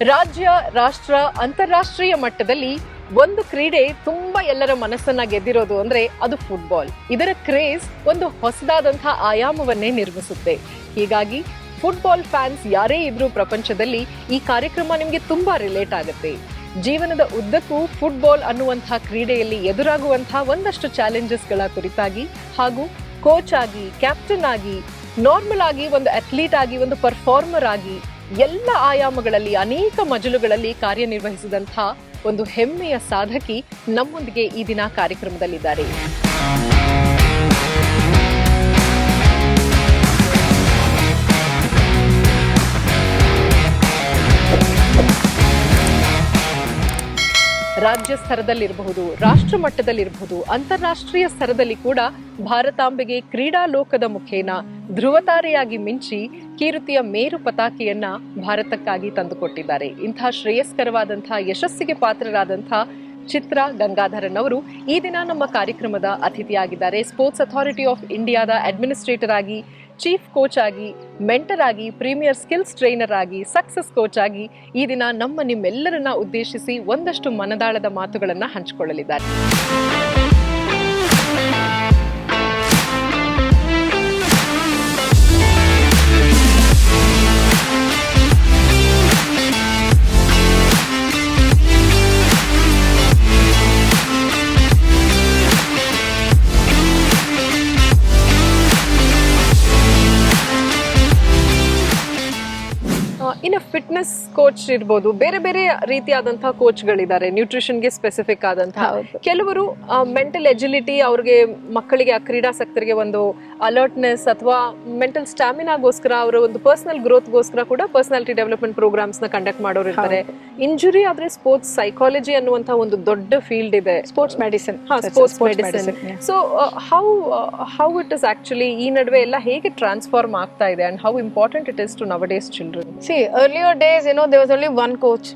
ರಾಜ್ಯ, ರಾಷ್ಟ್ರ, ಅಂತಾರಾಷ್ಟ್ರೀಯ ಮಟ್ಟದಲ್ಲಿ ಒಂದು ಕ್ರೀಡೆ ತುಂಬಾ ಎಲ್ಲರ ಮನಸ್ಸನ್ನ ಗೆದ್ದಿರೋದು ಅಂದ್ರೆ ಅದು ಫುಟ್ಬಾಲ್ ಇದರ ಕ್ರೇಜ್ ಒಂದು ಹೊಸದಾದಂತಹ ಆಯಾಮವನ್ನೇ ನಿರ್ಮಿಸುತ್ತೆ. ಹೀಗಾಗಿ ಫುಟ್ಬಾಲ್ ಫ್ಯಾನ್ಸ್ ಯಾರೇ ಇದ್ರೂ ಪ್ರಪಂಚದಲ್ಲಿ ಈ ಕಾರ್ಯಕ್ರಮ ನಿಮಗೆ ತುಂಬಾ ರಿಲೇಟ್ ಆಗುತ್ತೆ. ಜೀವನದ ಉದ್ದಕ್ಕೂ ಫುಟ್ಬಾಲ್ ಅನ್ನುವಂತಹ ಕ್ರೀಡೆಯಲ್ಲಿ ಎದುರಾಗುವಂತಹ ಒಂದಷ್ಟು ಚಾಲೆಂಜಸ್ಗಳ ಕುರಿತಾಗಿ ಹಾಗೂ ಕೋಚ್ ಆಗಿ ಕ್ಯಾಪ್ಟನ್ ಆಗಿ ನಾರ್ಮಲ್ ಆಗಿ, ಒಂದು ಅಥ್ಲೀಟ್ ಆಗಿ, ಒಂದು ಪರ್ಫಾರ್ಮರ್ ಆಗಿ ಎಲ್ಲ ಆಯಾಮಗಳಲ್ಲಿ ಅನೇಕ ಮಜಲುಗಳಲ್ಲಿ ಕಾರ್ಯನಿರ್ವಹಿಸಿದಂತಹ ಒಂದು ಹೆಮ್ಮೆಯ ಸಾಧಕಿ ನಮ್ಮೊಂದಿಗೆ ಈ ದಿನ ಕಾರ್ಯಕ್ರಮದಲ್ಲಿದ್ದಾರೆ. ರಾಜ್ಯ ಸ್ತರದಲ್ಲಿರಬಹುದು ರಾಷ್ಟ್ರ ಮಟ್ಟದಲ್ಲಿರಬಹುದು ಅಂತಾರಾಷ್ಟ್ರೀಯ ಸ್ತರದಲ್ಲಿ ಕೂಡ ಭಾರತಾಂಬೆಗೆ ಕ್ರೀಡಾ ಲೋಕದ ಮುಖೇನ ಧ್ರುವತಾರೆಯಾಗಿ ಮಿಂಚಿ ಕೀರ್ತಿಯ ಮೇರು ಪತಾಕೆಯನ್ನ ಭಾರತಕ್ಕಾಗಿ ತಂದುಕೊಟ್ಟಿದ್ದಾರೆ. ಇಂತಹ ಶ್ರೇಯಸ್ಕರವಾದಂತಹ ಯಶಸ್ಸಿಗೆ ಪಾತ್ರರಾದಂತಹ ಚಿತ್ರ ಗಂಗಾಧರನ್ ಅವರು ಈ ದಿನ ನಮ್ಮ ಕಾರ್ಯಕ್ರಮದ ಅತಿಥಿಯಾಗಿದ್ದಾರೆ. ಸ್ಪೋರ್ಟ್ಸ್ ಅಥಾರಿಟಿ ಆಫ್ ಇಂಡಿಯಾದ ಅಡ್ಮಿನಿಸ್ಟ್ರೇಟರ್ ಆಗಿ ಚೀಫ್ ಕೋಚ್ ಆಗಿ, ಮೆಂಟರ್ ಆಗಿ, ಪ್ರೀಮಿಯರ್ ಸ್ಕಿಲ್ಸ್ ಟ್ರೈನರ್ ಆಗಿ, ಸಕ್ಸಸ್ ಕೋಚ್ ಆಗಿ ಈ ದಿನ ನಮ್ಮ ನಿಮ್ಮೆಲ್ಲರನ್ನ ಉದ್ದೇಶಿಸಿ ಒಂದಷ್ಟು ಮನದಾಳದ ಮಾತುಗಳನ್ನು ಹಂಚಿಕೊಳ್ಳಲಿದ್ದಾರೆ. ಫಿಟ್ನೆಸ್ ಕೋಚ್ ಇರ್ಬೋದು ಬೇರೆ ಬೇರೆ ರೀತಿಯಾದಂತಹ ಕೋಚ್ಗಳಿದ್ದಾರೆ ನ್ಯೂಟ್ರಿಷನ್ಗೆ ಸ್ಪೆಸಿಫಿಕ್ ಆದಂತಹ ಕೆಲವರು ಮೆಂಟಲ್ ಎಜಿಲಿಟಿ ಅವ್ರಿಗೆ ಮಕ್ಕಳಿಗೆ ಆ ಕ್ರೀಡಾಸಕ್ತರಿಗೆ ಒಂದು ಅಲರ್ಟ್ನೆಸ್ ಅಥವಾ ಮೆಂಟಲ್ ಸ್ಟಾಮಿನಾಗೋಸ್ಕರ ಅವರ ಒಂದು ಪರ್ಸನಲ್ ಗ್ರೋತ್ಗೋಸ್ಕರ ಕೂಡ ಪರ್ಸನಾಲಿಟಿ ಡೆವಲಪ್ಮೆಂಟ್ ಪ್ರೋಗ್ರಾಮ್ಸ್ನ ಕಂಡಕ್ಟ್ ಮಾಡೋರು ಇರ್ತಾರೆ ಇಂಜುರಿ ಆದ್ರೆ ಸ್ಪೋರ್ಟ್ಸ್ ಸೈಕಾಲಜಿ ಅನ್ನುವಂತಹ ಒಂದು ದೊಡ್ಡ ಫೀಲ್ಡ್ ಇದೆ. Sports medicine sports medicine so how how it is actually ಈ ನಡುವೆ ಎಲ್ಲ ಹೇಗೆ ಟ್ರಾನ್ಸ್ಫಾರ್ಮ್ ಆಗ್ತಾ ಇದೆ and how important it is to nowadays children see earlier days, you know, there was only one coach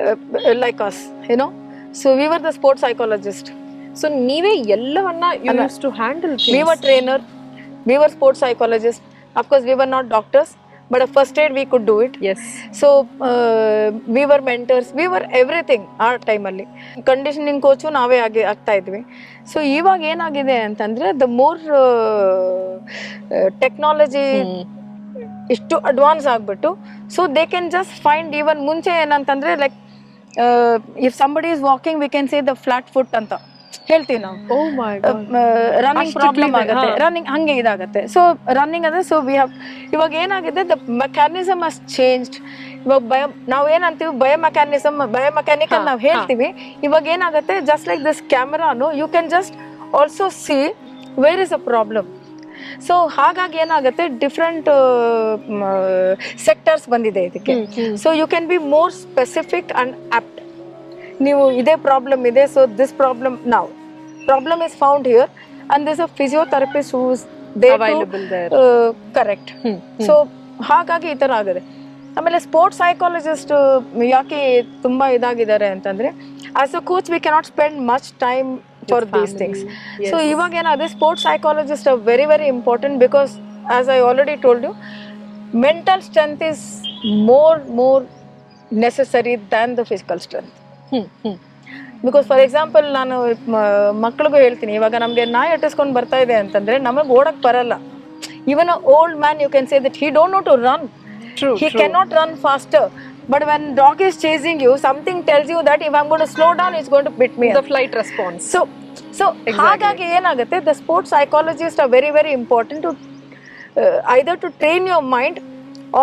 uh, like us, you know. So we were the sports psychologist. So ನೀವೇ ಎಲ್ಲವನ್ನ you used use to handle We were trainer. We were sports psychologist. Of course, we were not doctors, but a first aid we could do it. Yes so we were mentors we were everything ಆ ಟೈಮಲ್ಲಿ conditioning coach ನಾವೇ ಆಗಿ ಆಗ್ತಾ ಇದ್ವಿ so ಇವಾಗ ಏನಾಗಿದೆ ಅಂತಂದ್ರೆ the more technology ಇಷ್ಟು ಅಡ್ವಾನ್ಸ್ ಆಗ್ಬಿಟ್ಟು so they can just find even ಮುಂಚೆ ಏನಂತಂದ್ರೆ like if somebody is walking we can say the flat foot ಅಂತ ಹೇಳ್ತೀವಿ ನಾವು. ರನ್ನಿಂಗ್ ಪ್ರಾಬ್ಲಮ್ ಆಗುತ್ತೆ. ರನ್ನಿಂಗ್ ಹಂಗೆ ಇದಾಗುತ್ತೆ. ಸೊ ರನ್ನಿಂಗ್ ಅಂದ್ರೆ ಸೊ ವಿ ಹ್ಯಾವ್ ಇವಾಗ ಏನಾಗಿದೆ ದ ಮೆಕ್ಯಾನಿಸಮ್ ಅಸ್ ಚೇಂಜ್ಡ್ ಇವಾಗ ಬಯ ನಾವು ಏನಂತೀವಿ ಬಯೋ ಮೆಕ್ಯಾನಿಸಮ್ ಬಯೋ ಮೆಕ್ಯಾನಿಕಲ್ ಅಂತ ನಾವು ಹೇಳ್ತೀವಿ. ಇವಾಗ ಏನಾಗುತ್ತೆ just like this ಕ್ಯಾಮ್ರಾನು you can just also see where is a problem so ಹಾಗಾಗಿ ಏನಾಗುತ್ತೆ? ಡಿಫ್ರೆಂಟ್ ಸೆಕ್ಟರ್ಸ್ ಬಂದಿದೆ ಇದಕ್ಕೆ. So you can be more specific and apt ನೀವು ಇದೇ ಪ್ರಾಬ್ಲಮ್ ಇದೆ ಸೊ ದಿಸ್ ಪ್ರಾಬ್ಲಮ್ ನಾವು problem is found here and this a physiotherapist whose they there. Correct so ಹಾಗಾಗಿ ಈ ಥರ ಆಗಿದೆ. ಆಮೇಲೆ ಸ್ಪೋರ್ಟ್ಸ್ ಸೈಕಾಲಜಿಸ್ಟ್ ಯಾಕೆ ತುಂಬ ಇದಾಗಿದ್ದಾರೆ ಅಂತಂದರೆ as a coach we cannot spend much time for these things so ಇವಾಗ ಏನಾದ್ರೆ sports psychologist are very very important because as I already told you mental strength is more more necessary than the physical strength because for example ನಾನು ಮಕ್ಳಿಗೂ ಹೇಳ್ತೀನಿ ಇವಾಗ ನಮಗೆ ನಾಯಿ ಎಟ್ಟಿಸ್ಕೊಂಡು ಬರ್ತಾ ಇದೆ ಅಂತಂದ್ರೆ ನಮಗೆ ಓಡಕ್ ಬರಲ್ಲ. Even old man you can say that he don't know to run he he cannot run faster. But when dog is chasing you something tells you that if i'm going to slow down it's going to bit me The flight response. so so ಹಾಗಾಗಿ ಏನಾಗುತ್ತೆ the sports psychologists are very very important to uh, either to train your mind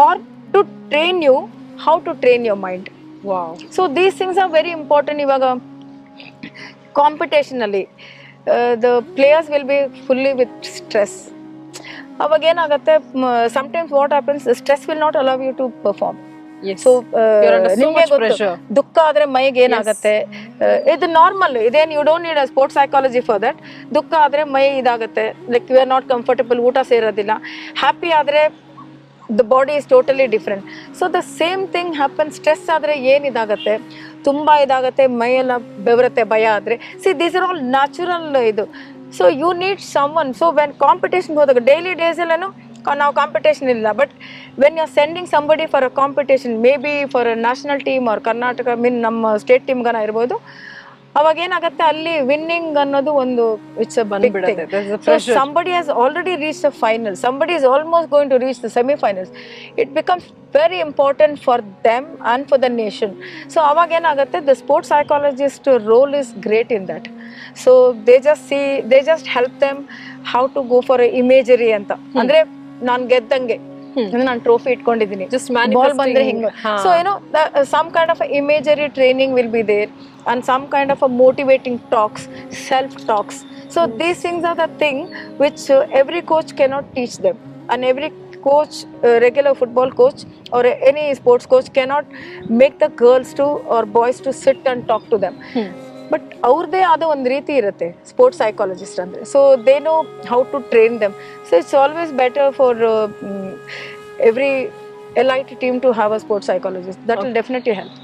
or to train you how to train your mind wow so these things are very important ಇವಾಗ ಕಾಂಪಿಟೇಷನಲ್ಲಿ the players will be fully with stress ಅವಾಗ ಏನಾಗುತ್ತೆ sometimes what happens stress will not allow you to perform so ನಿಮಗೆ pressure. ದುಃಖ ಆದ್ರೆ ಮೈಗೆ ಏನಾಗುತ್ತೆ? Uh, ಇದು ನಾರ್ಮಲ್ ಇದೇನ್ you don't need a sports psychology for that ದುಃಖ ಆದ್ರೆ ಮೈ ಇದಾಗುತ್ತೆ. Like you are not comfortable ಊಟ ಸೇರೋದಿಲ್ಲ. ಹ್ಯಾಪಿ ಆದ್ರೆ the body is totally different so the same thing happen stress ಆದರೆ ಏನಿದಾಗತ್ತೆ ತುಂಬ ಇದಾಗತ್ತೆ. ಮೈಯೆಲ್ಲ ಬೆವರುತ್ತೆ ಭಯ ಆದರೆ. See these are all natural ಇದು. So you need someone so when competition ಹೋದಾಗ ಡೈಲಿ ಡೇಸಲ್ಲೇನು ನಾವು ಕಾಂಪಿಟೇಷನ್ ಇಲ್ಲ but when you are sending somebody for a competition maybe for national team ಅವ್ರ ಕರ್ನಾಟಕ ಮೀನ್ ನಮ್ಮ ಸ್ಟೇಟ್ ಟೀಮ್ಗನ ಇರ್ಬೋದು ಅವಾಗ ಏನಾಗುತ್ತೆ ಅಲ್ಲಿ ವಿನ್ನಿಂಗ್ ಅನ್ನೋದು ಒಂದು it's somebody has already reach the final somebody is almost going to reach the semifinals it becomes very important for them and for the nation so ಅವಾಗ ಏನಾಗುತ್ತೆ the sports psychologist role is great in that so they just see they just help them how to go for imagery ಅಂತ ಅಂದರೆ ನಾನು ಗೆದ್ದಂಗೆ ನಾನು trophy ಇಟ್ಕೊಂಡಿದ್ದೀನಿ Just ball ಬಂದ್ರೆ manifesting. ಹಿಂಗೆ ಹಾ. ಸೊ ಏನೋ some kind of imagery training will be there and some kind of a motivating talks self talks so these things are the thing which uh, every coach cannot teach them and every coach uh, regular football coach or any sports coach cannot make the girls to or boys to sit and talk to them but ಅವ್ರದ್ದೇ ಆದ ಒಂದು ರೀತಿ ಇರುತ್ತೆ sports psychologist ಅಂದರೆ. So they know how to train them so it's always better for every elite team to have a sports psychologist that will definitely help